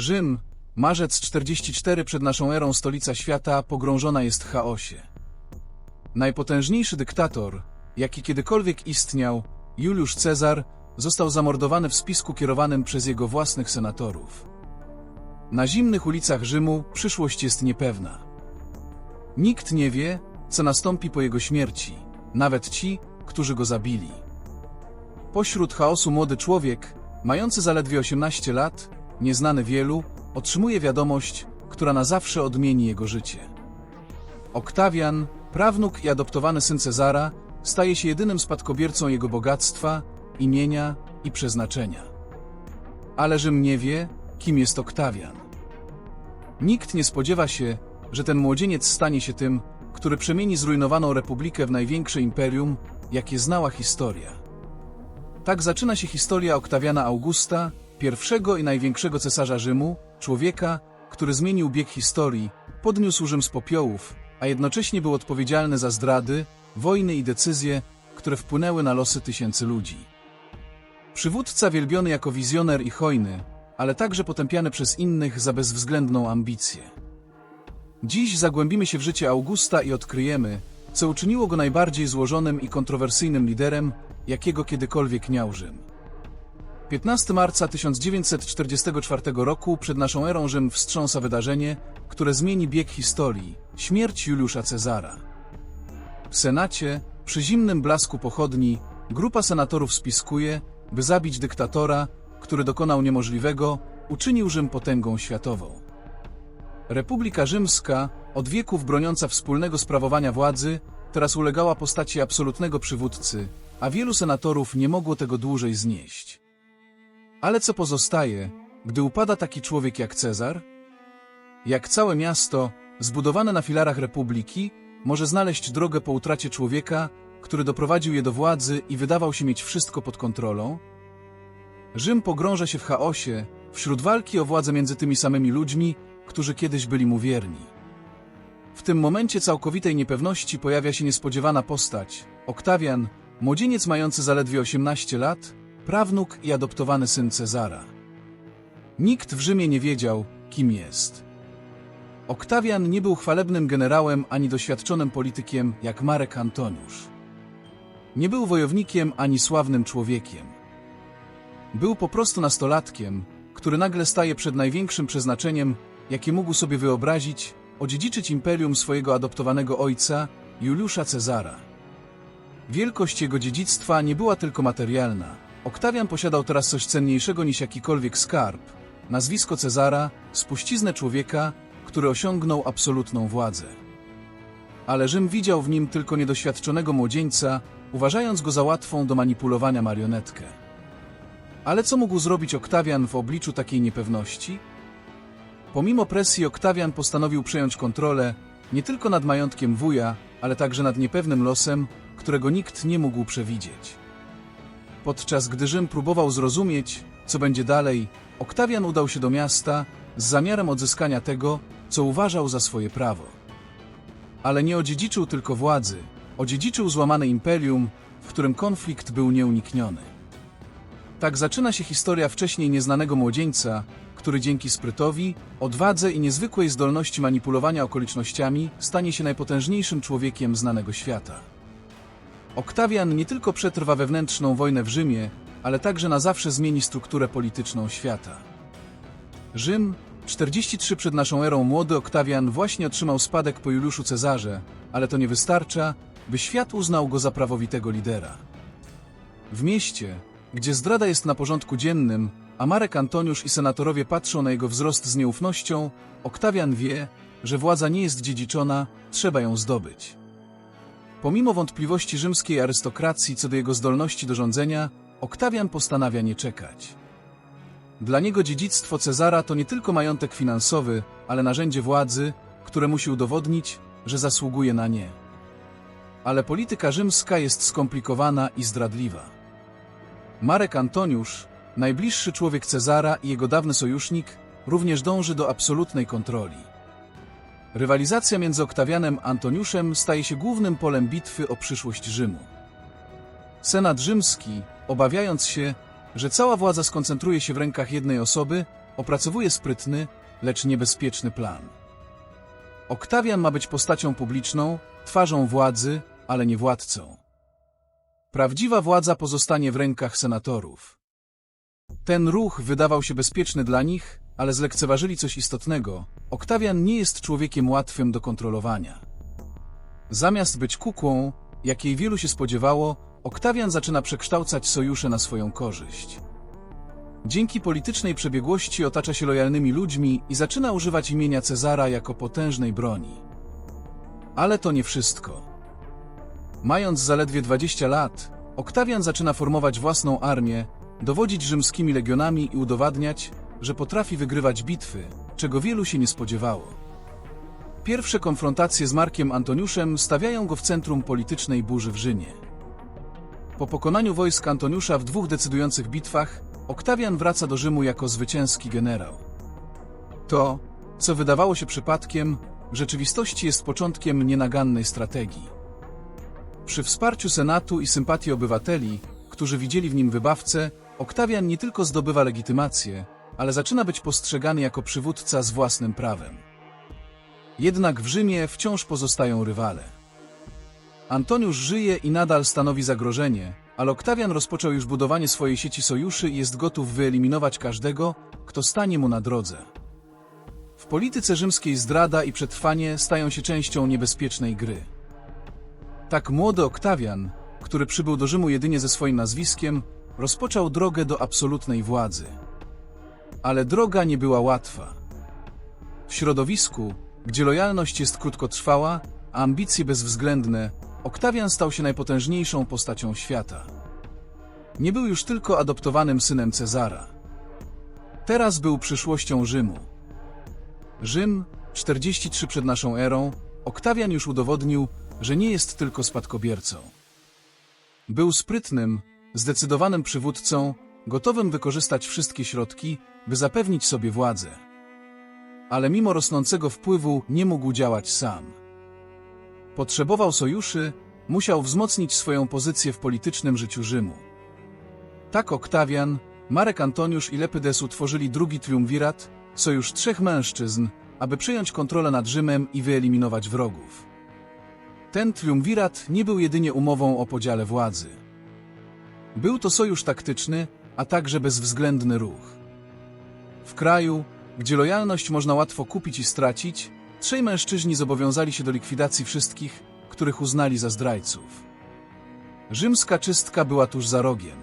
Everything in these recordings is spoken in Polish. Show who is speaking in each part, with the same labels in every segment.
Speaker 1: Rzym, marzec 44 przed naszą erą stolica świata pogrążona jest w chaosie. Najpotężniejszy dyktator, jaki kiedykolwiek istniał, Juliusz Cezar, został zamordowany w spisku kierowanym przez jego własnych senatorów. Na zimnych ulicach Rzymu przyszłość jest niepewna. Nikt nie wie, co nastąpi po jego śmierci, nawet ci, którzy go zabili. Pośród chaosu młody człowiek, mający zaledwie 18 lat, nieznany wielu, otrzymuje wiadomość, która na zawsze odmieni jego życie. Oktawian, prawnuk i adoptowany syn Cezara, staje się jedynym spadkobiercą jego bogactwa, imienia i przeznaczenia. Ale Rzym nie wie, kim jest Oktawian. Nikt nie spodziewa się, że ten młodzieniec stanie się tym, który przemieni zrujnowaną republikę w największe imperium, jakie znała historia. Tak zaczyna się historia Oktawiana Augusta, pierwszego i największego cesarza Rzymu, człowieka, który zmienił bieg historii, podniósł Rzym z popiołów, a jednocześnie był odpowiedzialny za zdrady, wojny i decyzje, które wpłynęły na losy tysięcy ludzi. Przywódca wielbiony jako wizjoner i hojny, ale także potępiany przez innych za bezwzględną ambicję. Dziś zagłębimy się w życie Augusta i odkryjemy, co uczyniło go najbardziej złożonym i kontrowersyjnym liderem, jakiego kiedykolwiek miał Rzym. 15 marca 1944 roku przed naszą erą Rzym wstrząsa wydarzenie, które zmieni bieg historii śmierć Juliusza Cezara. W Senacie, przy zimnym blasku pochodni, grupa senatorów spiskuje, by zabić dyktatora, który dokonał niemożliwego, uczynił Rzym potęgą światową. Republika Rzymska, od wieków broniąca wspólnego sprawowania władzy, teraz ulegała postaci absolutnego przywódcy, a wielu senatorów nie mogło tego dłużej znieść. Ale co pozostaje, gdy upada taki człowiek jak Cezar? Jak całe miasto, zbudowane na filarach republiki, może znaleźć drogę po utracie człowieka, który doprowadził je do władzy i wydawał się mieć wszystko pod kontrolą? Rzym pogrąża się w chaosie, wśród walki o władzę między tymi samymi ludźmi, którzy kiedyś byli mu wierni. W tym momencie całkowitej niepewności pojawia się niespodziewana postać, Oktawian, młodzieniec mający zaledwie 18 lat, prawnuk i adoptowany syn Cezara. Nikt w Rzymie nie wiedział, kim jest. Oktawian nie był chwalebnym generałem ani doświadczonym politykiem jak Marek Antoniusz. Nie był wojownikiem ani sławnym człowiekiem. Był po prostu nastolatkiem, który nagle staje przed największym przeznaczeniem, jakie mógł sobie wyobrazić, odziedziczyć imperium swojego adoptowanego ojca, Juliusza Cezara. Wielkość jego dziedzictwa nie była tylko materialna. Oktawian posiadał teraz coś cenniejszego niż jakikolwiek skarb, nazwisko Cezara, spuściznę człowieka, który osiągnął absolutną władzę. Ale Rzym widział w nim tylko niedoświadczonego młodzieńca, uważając go za łatwą do manipulowania marionetkę. Ale co mógł zrobić Oktawian w obliczu takiej niepewności? Pomimo presji Oktawian postanowił przejąć kontrolę nie tylko nad majątkiem wuja, ale także nad niepewnym losem, którego nikt nie mógł przewidzieć. Podczas gdy Rzym próbował zrozumieć, co będzie dalej, Oktawian udał się do miasta z zamiarem odzyskania tego, co uważał za swoje prawo. Ale nie odziedziczył tylko władzy, odziedziczył złamane imperium, w którym konflikt był nieunikniony. Tak zaczyna się historia wcześniej nieznanego młodzieńca, który dzięki sprytowi, odwadze i niezwykłej zdolności manipulowania okolicznościami stanie się najpotężniejszym człowiekiem znanego świata. Oktawian nie tylko przetrwa wewnętrzną wojnę w Rzymie, ale także na zawsze zmieni strukturę polityczną świata. Rzym, 43 przed naszą erą młody Oktawian właśnie otrzymał spadek po Juliuszu Cezarze, ale to nie wystarcza, by świat uznał go za prawowitego lidera. W mieście, gdzie zdrada jest na porządku dziennym, a Marek Antoniusz i senatorowie patrzą na jego wzrost z nieufnością, Oktawian wie, że władza nie jest dziedziczona, trzeba ją zdobyć. Pomimo wątpliwości rzymskiej arystokracji co do jego zdolności do rządzenia, Oktawian postanawia nie czekać. Dla niego dziedzictwo Cezara to nie tylko majątek finansowy, ale narzędzie władzy, które musi udowodnić, że zasługuje na nie. Ale polityka rzymska jest skomplikowana i zdradliwa. Marek Antoniusz, najbliższy człowiek Cezara i jego dawny sojusznik, również dąży do absolutnej kontroli. Rywalizacja między Oktawianem a Antoniuszem staje się głównym polem bitwy o przyszłość Rzymu. Senat rzymski, obawiając się, że cała władza skoncentruje się w rękach jednej osoby, opracowuje sprytny, lecz niebezpieczny plan. Oktawian ma być postacią publiczną, twarzą władzy, ale nie władcą. Prawdziwa władza pozostanie w rękach senatorów. Ten ruch wydawał się bezpieczny dla nich, ale zlekceważyli coś istotnego. Oktawian nie jest człowiekiem łatwym do kontrolowania. Zamiast być kukłą, jakiej wielu się spodziewało, Oktawian zaczyna przekształcać sojusze na swoją korzyść. Dzięki politycznej przebiegłości otacza się lojalnymi ludźmi i zaczyna używać imienia Cezara jako potężnej broni. Ale to nie wszystko. Mając zaledwie 20 lat, Oktawian zaczyna formować własną armię, dowodzić rzymskimi legionami i udowadniać, że potrafi wygrywać bitwy, czego wielu się nie spodziewało. Pierwsze konfrontacje z Markiem Antoniuszem stawiają go w centrum politycznej burzy w Rzymie. Po pokonaniu wojsk Antoniusza w dwóch decydujących bitwach, Oktawian wraca do Rzymu jako zwycięski generał. To, co wydawało się przypadkiem, w rzeczywistości jest początkiem nienagannej strategii. Przy wsparciu Senatu i sympatii obywateli, którzy widzieli w nim wybawcę, Oktawian nie tylko zdobywa legitymację, ale zaczyna być postrzegany jako przywódca z własnym prawem. Jednak w Rzymie wciąż pozostają rywale. Antoniusz żyje i nadal stanowi zagrożenie, ale Oktawian rozpoczął już budowanie swojej sieci sojuszy i jest gotów wyeliminować każdego, kto stanie mu na drodze. W polityce rzymskiej zdrada i przetrwanie stają się częścią niebezpiecznej gry. Tak młody Oktawian, który przybył do Rzymu jedynie ze swoim nazwiskiem, rozpoczął drogę do absolutnej władzy. Ale droga nie była łatwa. W środowisku, gdzie lojalność jest krótkotrwała, a ambicje bezwzględne, Oktawian stał się najpotężniejszą postacią świata. Nie był już tylko adoptowanym synem Cezara. Teraz był przyszłością Rzymu. Rzym, 43 przed naszą erą, Oktawian już udowodnił, że nie jest tylko spadkobiercą. Był sprytnym, zdecydowanym przywódcą, gotowym wykorzystać wszystkie środki, by zapewnić sobie władzę. Ale mimo rosnącego wpływu nie mógł działać sam. Potrzebował sojuszy, musiał wzmocnić swoją pozycję w politycznym życiu Rzymu. Tak Oktawian, Marek Antoniusz i Lepydes utworzyli drugi triumvirat, sojusz trzech mężczyzn, aby przejąć kontrolę nad Rzymem i wyeliminować wrogów. Ten triumvirat nie był jedynie umową o podziale władzy. Był to sojusz taktyczny, a także bezwzględny ruch. W kraju, gdzie lojalność można łatwo kupić i stracić, trzej mężczyźni zobowiązali się do likwidacji wszystkich, których uznali za zdrajców. Rzymska czystka była tuż za rogiem.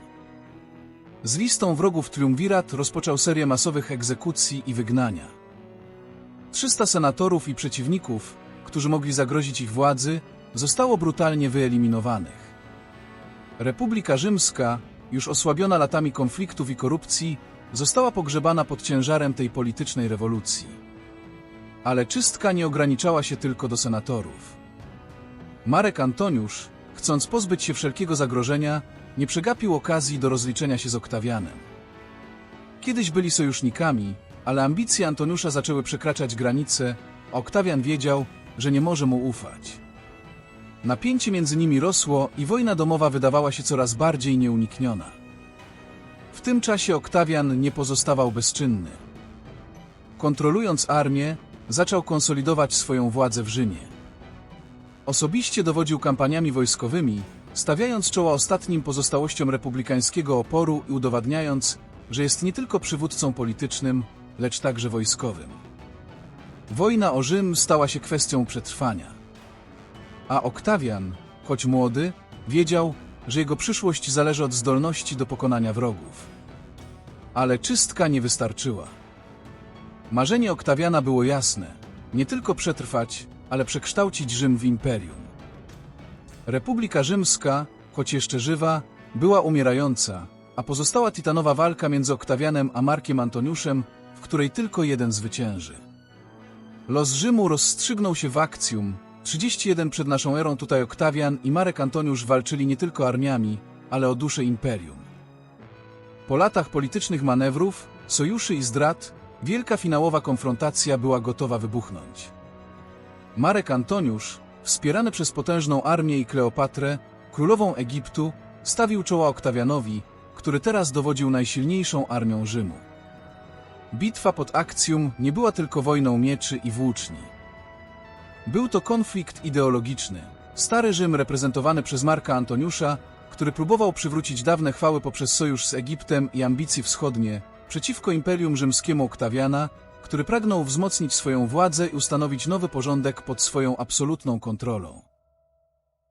Speaker 1: Z listą wrogów triumvirat rozpoczął serię masowych egzekucji i wygnania. 300 senatorów i przeciwników, którzy mogli zagrozić ich władzy, zostało brutalnie wyeliminowanych. Republika Rzymska, już osłabiona latami konfliktów i korupcji, została pogrzebana pod ciężarem tej politycznej rewolucji. Ale czystka nie ograniczała się tylko do senatorów. Marek Antoniusz, chcąc pozbyć się wszelkiego zagrożenia, nie przegapił okazji do rozliczenia się z Oktawianem. Kiedyś byli sojusznikami, ale ambicje Antoniusza zaczęły przekraczać granice, a Oktawian wiedział, że nie może mu ufać. Napięcie między nimi rosło i wojna domowa wydawała się coraz bardziej nieunikniona. W tym czasie Oktawian nie pozostawał bezczynny. Kontrolując armię, zaczął konsolidować swoją władzę w Rzymie. Osobiście dowodził kampaniami wojskowymi, stawiając czoła ostatnim pozostałościom republikańskiego oporu i udowadniając, że jest nie tylko przywódcą politycznym, lecz także wojskowym. Wojna o Rzym stała się kwestią przetrwania. A Oktawian, choć młody, wiedział, że jego przyszłość zależy od zdolności do pokonania wrogów. Ale czystka nie wystarczyła. Marzenie Oktawiana było jasne: nie tylko przetrwać, ale przekształcić Rzym w imperium. Republika Rzymska, choć jeszcze żywa, była umierająca, a pozostała tytanowa walka między Oktawianem a Markiem Antoniuszem, w której tylko jeden zwycięży. Los Rzymu rozstrzygnął się w akcjum. 31 przed naszą erą tutaj Oktawian i Marek Antoniusz walczyli nie tylko armiami, ale o duszę imperium. Po latach politycznych manewrów, sojuszy i zdrad, wielka finałowa konfrontacja była gotowa wybuchnąć. Marek Antoniusz, wspierany przez potężną armię i Kleopatrę, królową Egiptu, stawił czoła Oktawianowi, który teraz dowodził najsilniejszą armią Rzymu. Bitwa pod Akcjum nie była tylko wojną mieczy i włóczni. Był to konflikt ideologiczny. Stary Rzym reprezentowany przez Marka Antoniusza, który próbował przywrócić dawne chwały poprzez sojusz z Egiptem i ambicje wschodnie, przeciwko Imperium Rzymskiemu Oktawiana, który pragnął wzmocnić swoją władzę i ustanowić nowy porządek pod swoją absolutną kontrolą.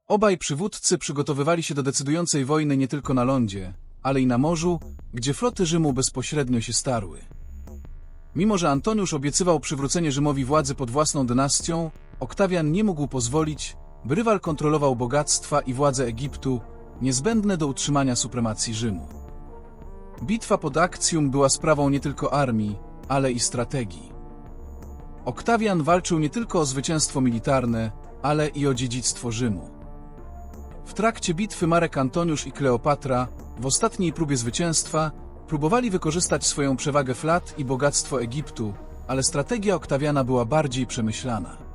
Speaker 1: Obaj przywódcy przygotowywali się do decydującej wojny nie tylko na lądzie, ale i na morzu, gdzie floty Rzymu bezpośrednio się starły. Mimo, że Antoniusz obiecywał przywrócenie Rzymowi władzy pod własną dynastią, Oktawian nie mógł pozwolić, by rywal kontrolował bogactwa i władze Egiptu, niezbędne do utrzymania supremacji Rzymu. Bitwa pod Akcjum była sprawą nie tylko armii, ale i strategii. Oktawian walczył nie tylko o zwycięstwo militarne, ale i o dziedzictwo Rzymu. W trakcie bitwy Marek Antoniusz i Kleopatra, w ostatniej próbie zwycięstwa, próbowali wykorzystać swoją przewagę flat i bogactwo Egiptu, ale strategia Oktawiana była bardziej przemyślana.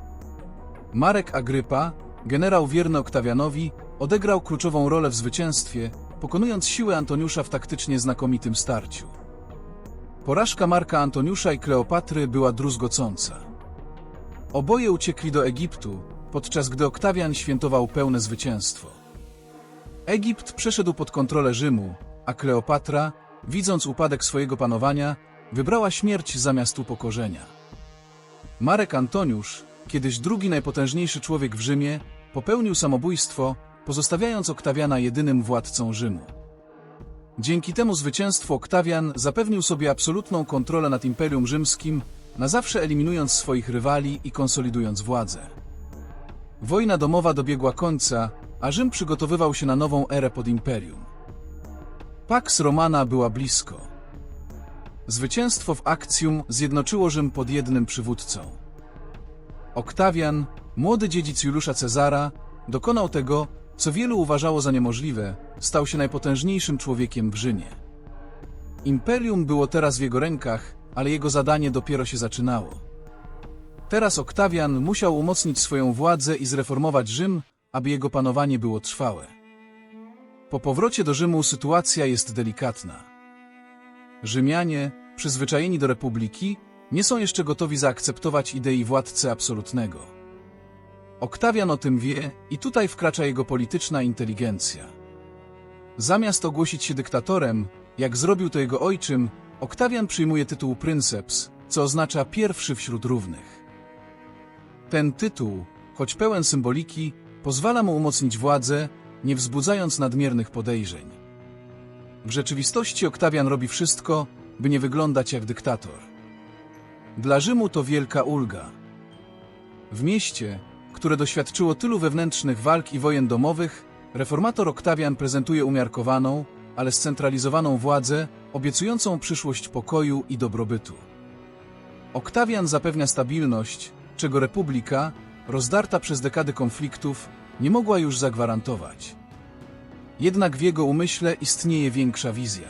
Speaker 1: Marek Agrypa, generał wierny Oktawianowi, odegrał kluczową rolę w zwycięstwie, pokonując siłę Antoniusza w taktycznie znakomitym starciu. Porażka Marka Antoniusza i Kleopatry była druzgocąca. Oboje uciekli do Egiptu, podczas gdy Oktawian świętował pełne zwycięstwo. Egipt przeszedł pod kontrolę Rzymu, a Kleopatra, widząc upadek swojego panowania, wybrała śmierć zamiast upokorzenia. Marek Antoniusz, kiedyś drugi najpotężniejszy człowiek w Rzymie, popełnił samobójstwo, pozostawiając Oktawiana jedynym władcą Rzymu. Dzięki temu zwycięstwu Oktawian zapewnił sobie absolutną kontrolę nad Imperium Rzymskim, na zawsze eliminując swoich rywali i konsolidując władzę. Wojna domowa dobiegła końca, a Rzym przygotowywał się na nową erę pod Imperium. Pax Romana była blisko. Zwycięstwo w Akcjum zjednoczyło Rzym pod jednym przywódcą. Oktawian, młody dziedzic Juliusza Cezara, dokonał tego, co wielu uważało za niemożliwe, stał się najpotężniejszym człowiekiem w Rzymie. Imperium było teraz w jego rękach, ale jego zadanie dopiero się zaczynało. Teraz Oktawian musiał umocnić swoją władzę i zreformować Rzym, aby jego panowanie było trwałe. Po powrocie do Rzymu sytuacja jest delikatna. Rzymianie, przyzwyczajeni do republiki, nie są jeszcze gotowi zaakceptować idei władcy absolutnego. Oktawian o tym wie i tutaj wkracza jego polityczna inteligencja. Zamiast ogłosić się dyktatorem, jak zrobił to jego ojczym, Oktawian przyjmuje tytuł princeps, co oznacza pierwszy wśród równych. Ten tytuł, choć pełen symboliki, pozwala mu umocnić władzę, nie wzbudzając nadmiernych podejrzeń. W rzeczywistości Oktawian robi wszystko, by nie wyglądać jak dyktator. Dla Rzymu to wielka ulga. W mieście, które doświadczyło tylu wewnętrznych walk i wojen domowych, reformator Oktawian prezentuje umiarkowaną, ale scentralizowaną władzę, obiecującą przyszłość pokoju i dobrobytu. Oktawian zapewnia stabilność, czego republika, rozdarta przez dekady konfliktów, nie mogła już zagwarantować. Jednak w jego umyśle istnieje większa wizja.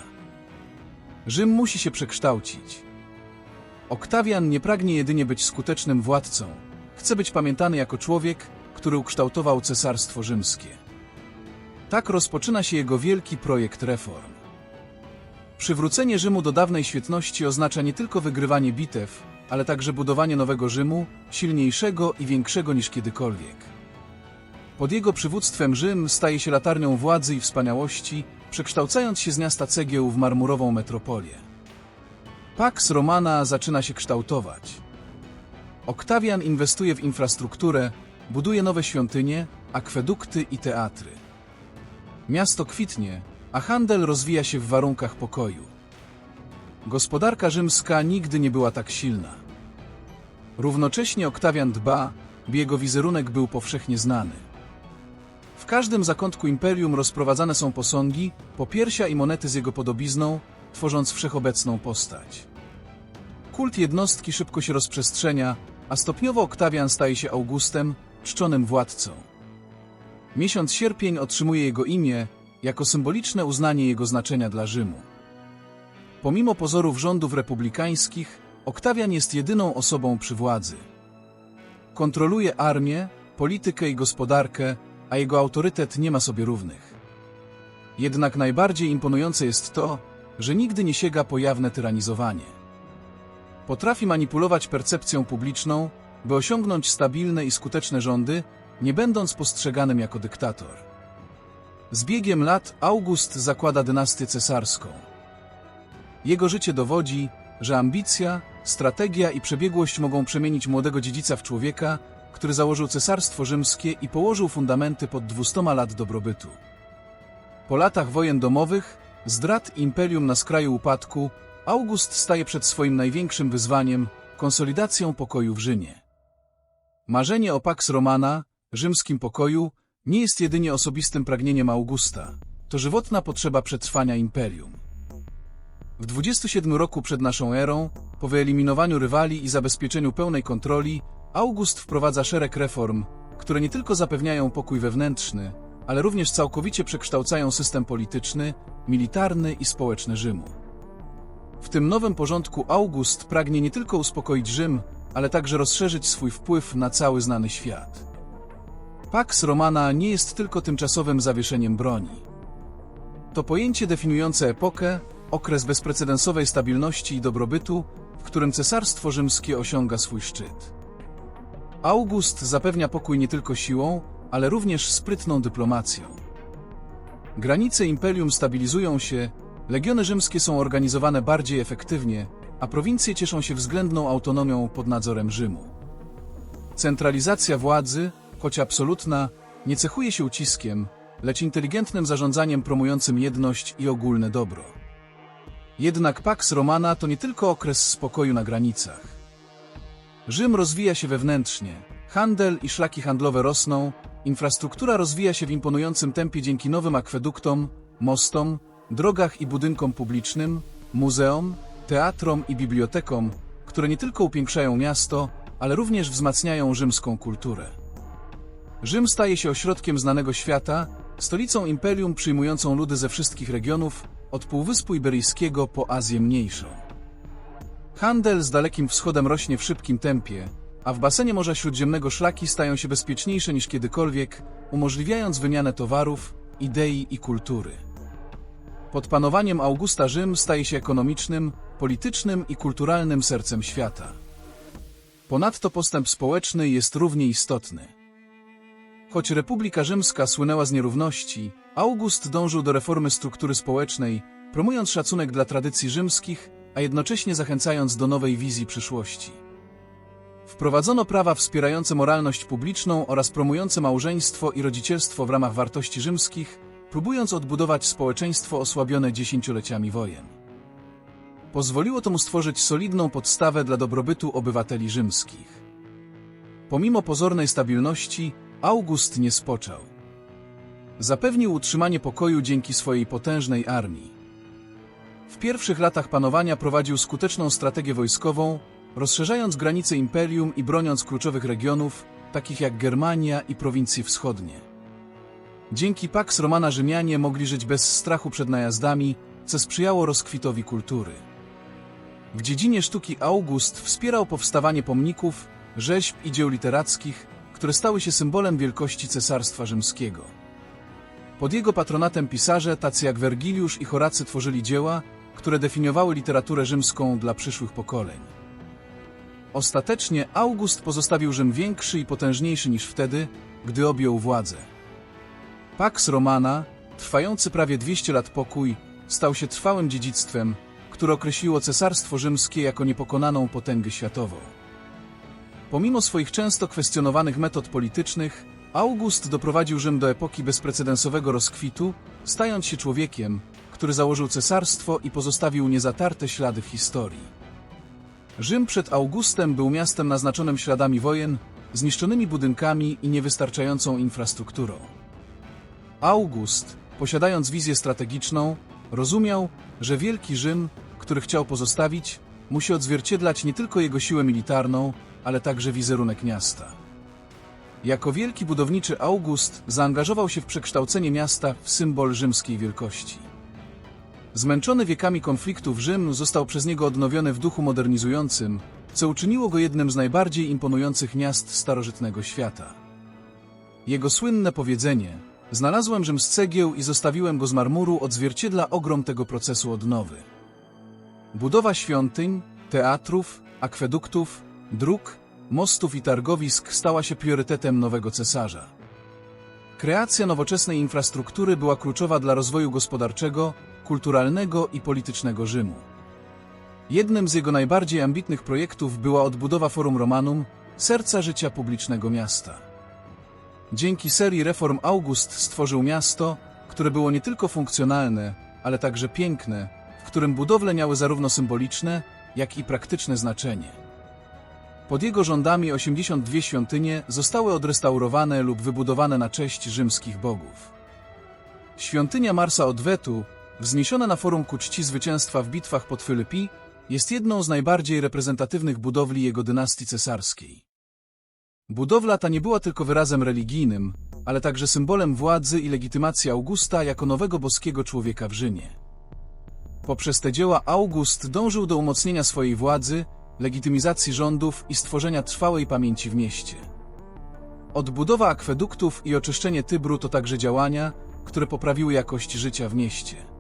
Speaker 1: Rzym musi się przekształcić. Oktawian nie pragnie jedynie być skutecznym władcą, chce być pamiętany jako człowiek, który ukształtował Cesarstwo Rzymskie. Tak rozpoczyna się jego wielki projekt reform. Przywrócenie Rzymu do dawnej świetności oznacza nie tylko wygrywanie bitew, ale także budowanie nowego Rzymu, silniejszego i większego niż kiedykolwiek. Pod jego przywództwem Rzym staje się latarnią władzy i wspaniałości, przekształcając się z miasta cegieł w marmurową metropolię. Pax Romana zaczyna się kształtować. Oktawian inwestuje w infrastrukturę, buduje nowe świątynie, akwedukty i teatry. Miasto kwitnie, a handel rozwija się w warunkach pokoju. Gospodarka rzymska nigdy nie była tak silna. Równocześnie Oktawian dba, by jego wizerunek był powszechnie znany. W każdym zakątku imperium rozprowadzane są posągi, popiersia i monety z jego podobizną, tworząc wszechobecną postać. Kult jednostki szybko się rozprzestrzenia, a stopniowo Oktawian staje się Augustem, czczonym władcą. Miesiąc sierpień otrzymuje jego imię jako symboliczne uznanie jego znaczenia dla Rzymu. Pomimo pozorów rządów republikańskich, Oktawian jest jedyną osobą przy władzy. Kontroluje armię, politykę i gospodarkę, a jego autorytet nie ma sobie równych. Jednak najbardziej imponujące jest to, że nigdy nie sięga po jawne tyranizowanie. Potrafi manipulować percepcją publiczną, by osiągnąć stabilne i skuteczne rządy, nie będąc postrzeganym jako dyktator. Z biegiem lat August zakłada dynastię cesarską. Jego życie dowodzi, że ambicja, strategia i przebiegłość mogą przemienić młodego dziedzica w człowieka, który założył cesarstwo rzymskie i położył fundamenty pod 200 lat dobrobytu. Po latach wojen domowych, zdrad imperium na skraju upadku, August staje przed swoim największym wyzwaniem konsolidacją pokoju w Rzymie. Marzenie o Pax Romana, rzymskim pokoju, nie jest jedynie osobistym pragnieniem Augusta, to żywotna potrzeba przetrwania imperium. W 27 roku przed naszą erą, po wyeliminowaniu rywali i zabezpieczeniu pełnej kontroli, August wprowadza szereg reform, które nie tylko zapewniają pokój wewnętrzny, ale również całkowicie przekształcają system polityczny, militarny i społeczny Rzymu. W tym nowym porządku August pragnie nie tylko uspokoić Rzym, ale także rozszerzyć swój wpływ na cały znany świat. Pax Romana nie jest tylko tymczasowym zawieszeniem broni. To pojęcie definiujące epokę, okres bezprecedensowej stabilności i dobrobytu, w którym cesarstwo rzymskie osiąga swój szczyt. August zapewnia pokój nie tylko siłą, ale również sprytną dyplomacją. Granice imperium stabilizują się, legiony rzymskie są organizowane bardziej efektywnie, a prowincje cieszą się względną autonomią pod nadzorem Rzymu. Centralizacja władzy, choć absolutna, nie cechuje się uciskiem, lecz inteligentnym zarządzaniem promującym jedność i ogólne dobro. Jednak Pax Romana to nie tylko okres spokoju na granicach. Rzym rozwija się wewnętrznie, handel i szlaki handlowe rosną, infrastruktura rozwija się w imponującym tempie dzięki nowym akweduktom, mostom, drogach i budynkom publicznym, muzeom, teatrom i bibliotekom, które nie tylko upiększają miasto, ale również wzmacniają rzymską kulturę. Rzym staje się ośrodkiem znanego świata, stolicą imperium przyjmującą ludy ze wszystkich regionów, od Półwyspu Iberyjskiego po Azję Mniejszą. Handel z Dalekim Wschodem rośnie w szybkim tempie, a w basenie Morza Śródziemnego szlaki stają się bezpieczniejsze niż kiedykolwiek, umożliwiając wymianę towarów, idei i kultury. Pod panowaniem Augusta Rzym staje się ekonomicznym, politycznym i kulturalnym sercem świata. Ponadto postęp społeczny jest równie istotny. Choć Republika Rzymska słynęła z nierówności, August dążył do reformy struktury społecznej, promując szacunek dla tradycji rzymskich, a jednocześnie zachęcając do nowej wizji przyszłości. Wprowadzono prawa wspierające moralność publiczną oraz promujące małżeństwo i rodzicielstwo w ramach wartości rzymskich, próbując odbudować społeczeństwo osłabione dziesięcioleciami wojen. Pozwoliło to mu stworzyć solidną podstawę dla dobrobytu obywateli rzymskich. Pomimo pozornej stabilności, August nie spoczął. Zapewnił utrzymanie pokoju dzięki swojej potężnej armii. W pierwszych latach panowania prowadził skuteczną strategię wojskową, rozszerzając granice imperium i broniąc kluczowych regionów, takich jak Germania i prowincje wschodnie. Dzięki Pax Romana Rzymianie mogli żyć bez strachu przed najazdami, co sprzyjało rozkwitowi kultury. W dziedzinie sztuki August wspierał powstawanie pomników, rzeźb i dzieł literackich, które stały się symbolem wielkości Cesarstwa Rzymskiego. Pod jego patronatem pisarze, tacy jak Wergiliusz i Horacy tworzyli dzieła, które definiowały literaturę rzymską dla przyszłych pokoleń. Ostatecznie August pozostawił Rzym większy i potężniejszy niż wtedy, gdy objął władzę. Pax Romana, trwający prawie 200 lat pokój, stał się trwałym dziedzictwem, które określiło Cesarstwo Rzymskie jako niepokonaną potęgę światową. Pomimo swoich często kwestionowanych metod politycznych, August doprowadził Rzym do epoki bezprecedensowego rozkwitu, stając się człowiekiem, który założył cesarstwo i pozostawił niezatarte ślady w historii. Rzym przed Augustem był miastem naznaczonym śladami wojen, zniszczonymi budynkami i niewystarczającą infrastrukturą. August, posiadając wizję strategiczną, rozumiał, że wielki Rzym, który chciał pozostawić, musi odzwierciedlać nie tylko jego siłę militarną, ale także wizerunek miasta. Jako wielki budowniczy August zaangażował się w przekształcenie miasta w symbol rzymskiej wielkości. Zmęczony wiekami konfliktów Rzym został przez niego odnowiony w duchu modernizującym, co uczyniło go jednym z najbardziej imponujących miast starożytnego świata. Jego słynne powiedzenie Znalazłem Rzym z cegieł i zostawiłem go z marmuru odzwierciedla ogrom tego procesu odnowy. Budowa świątyń, teatrów, akweduktów, dróg, mostów i targowisk stała się priorytetem nowego cesarza. Kreacja nowoczesnej infrastruktury była kluczowa dla rozwoju gospodarczego, kulturalnego i politycznego Rzymu. Jednym z jego najbardziej ambitnych projektów była odbudowa Forum Romanum, serca życia publicznego miasta. Dzięki serii reform August stworzył miasto, które było nie tylko funkcjonalne, ale także piękne, w którym budowle miały zarówno symboliczne, jak i praktyczne znaczenie. Pod jego rządami 82 świątynie zostały odrestaurowane lub wybudowane na cześć rzymskich bogów. Świątynia Marsa Odwetu, wzniesiona na forum ku czci zwycięstwa w bitwach pod Filipi, jest jedną z najbardziej reprezentatywnych budowli jego dynastii cesarskiej. Budowla ta nie była tylko wyrazem religijnym, ale także symbolem władzy i legitymacji Augusta jako nowego boskiego człowieka w Rzymie. Poprzez te dzieła August dążył do umocnienia swojej władzy, legitymizacji rządów i stworzenia trwałej pamięci w mieście. Odbudowa akweduktów i oczyszczenie Tybru to także działania, które poprawiły jakość życia w mieście.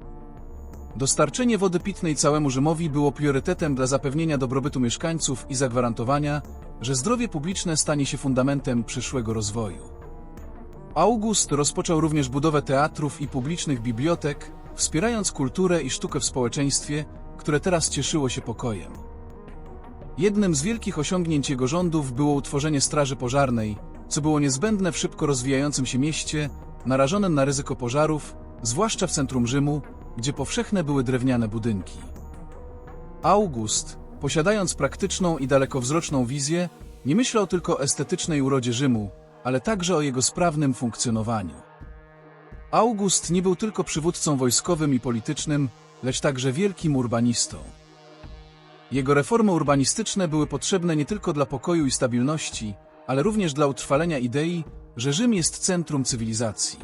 Speaker 1: Dostarczenie wody pitnej całemu Rzymowi było priorytetem dla zapewnienia dobrobytu mieszkańców i zagwarantowania, że zdrowie publiczne stanie się fundamentem przyszłego rozwoju. August rozpoczął również budowę teatrów i publicznych bibliotek, wspierając kulturę i sztukę w społeczeństwie, które teraz cieszyło się pokojem. Jednym z wielkich osiągnięć jego rządów było utworzenie straży pożarnej, co było niezbędne w szybko rozwijającym się mieście, narażonym na ryzyko pożarów, zwłaszcza w centrum Rzymu, gdzie powszechne były drewniane budynki. August, posiadając praktyczną i dalekowzroczną wizję, nie myślał tylko o estetycznej urodzie Rzymu, ale także o jego sprawnym funkcjonowaniu. August nie był tylko przywódcą wojskowym i politycznym, lecz także wielkim urbanistą. Jego reformy urbanistyczne były potrzebne nie tylko dla pokoju i stabilności, ale również dla utrwalenia idei, że Rzym jest centrum cywilizacji.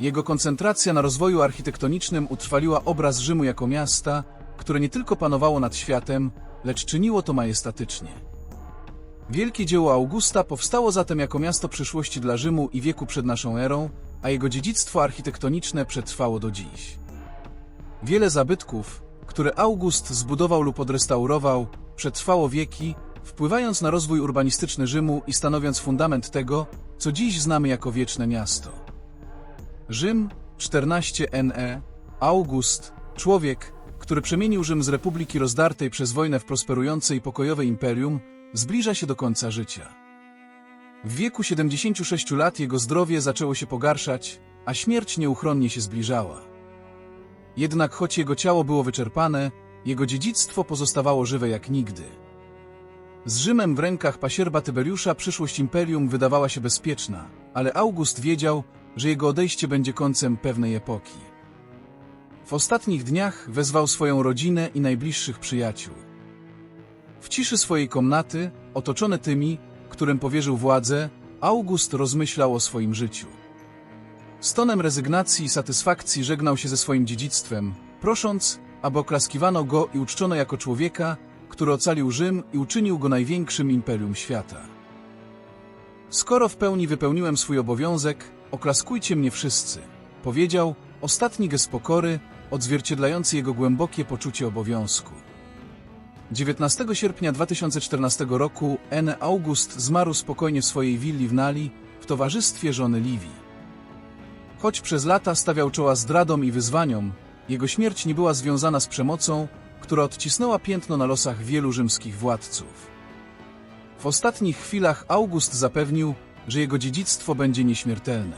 Speaker 1: Jego koncentracja na rozwoju architektonicznym utrwaliła obraz Rzymu jako miasta, które nie tylko panowało nad światem, lecz czyniło to majestatycznie. Wielkie dzieło Augusta powstało zatem jako miasto przyszłości dla Rzymu i wieku przed naszą erą, a jego dziedzictwo architektoniczne przetrwało do dziś. Wiele zabytków, które August zbudował lub odrestaurował, przetrwało wieki, wpływając na rozwój urbanistyczny Rzymu i stanowiąc fundament tego, co dziś znamy jako wieczne miasto. Rzym 14 NE August, człowiek, który przemienił Rzym z republiki rozdartej przez wojnę w prosperujące i pokojowe imperium, zbliża się do końca życia. W wieku 76 lat jego zdrowie zaczęło się pogarszać, a śmierć nieuchronnie się zbliżała. Jednak choć jego ciało było wyczerpane, jego dziedzictwo pozostawało żywe jak nigdy. Z Rzymem w rękach pasierba Tyberiusza przyszłość imperium wydawała się bezpieczna, ale August wiedział, że jego odejście będzie końcem pewnej epoki. W ostatnich dniach wezwał swoją rodzinę i najbliższych przyjaciół. W ciszy swojej komnaty, otoczony tymi, którym powierzył władzę, August rozmyślał o swoim życiu. Z tonem rezygnacji i satysfakcji żegnał się ze swoim dziedzictwem, prosząc, aby oklaskiwano go i uczczono jako człowieka, który ocalił Rzym i uczynił go największym imperium świata. Skoro w pełni wypełniłem swój obowiązek, oklaskujcie mnie wszyscy, powiedział, ostatni gest pokory, odzwierciedlający jego głębokie poczucie obowiązku. 19 sierpnia 2014 roku N. August zmarł spokojnie w swojej willi w Nali w towarzystwie żony Livii. Choć przez lata stawiał czoła zdradom i wyzwaniom, jego śmierć nie była związana z przemocą, która odcisnęła piętno na losach wielu rzymskich władców. W ostatnich chwilach August zapewnił, że jego dziedzictwo będzie nieśmiertelne.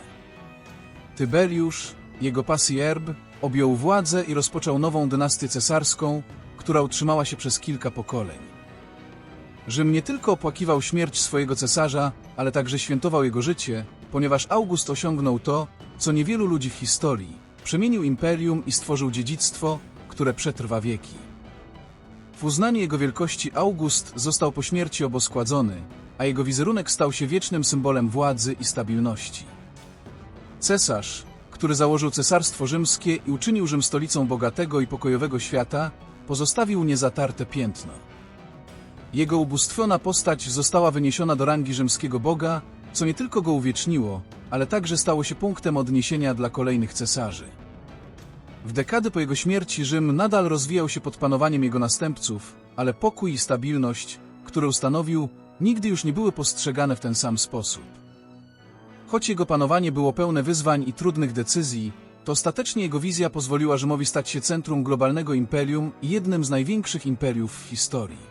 Speaker 1: Tyberiusz, jego pasierb, objął władzę i rozpoczął nową dynastię cesarską, która utrzymała się przez kilka pokoleń. Rzym nie tylko opłakiwał śmierć swojego cesarza, ale także świętował jego życie, ponieważ August osiągnął to, co niewielu ludzi w historii, przemienił imperium i stworzył dziedzictwo, które przetrwa wieki. W uznaniu jego wielkości August został po śmierci oboskładzony, a jego wizerunek stał się wiecznym symbolem władzy i stabilności. Cesarz, który założył Cesarstwo Rzymskie i uczynił Rzym stolicą bogatego i pokojowego świata, pozostawił niezatarte piętno. Jego ubóstwiona postać została wyniesiona do rangi rzymskiego boga, co nie tylko go uwieczniło, ale także stało się punktem odniesienia dla kolejnych cesarzy. W dekady po jego śmierci Rzym nadal rozwijał się pod panowaniem jego następców, ale pokój i stabilność, które ustanowił, nigdy już nie były postrzegane w ten sam sposób. Choć jego panowanie było pełne wyzwań i trudnych decyzji, to ostatecznie jego wizja pozwoliła Rzymowi stać się centrum globalnego imperium i jednym z największych imperiów w historii.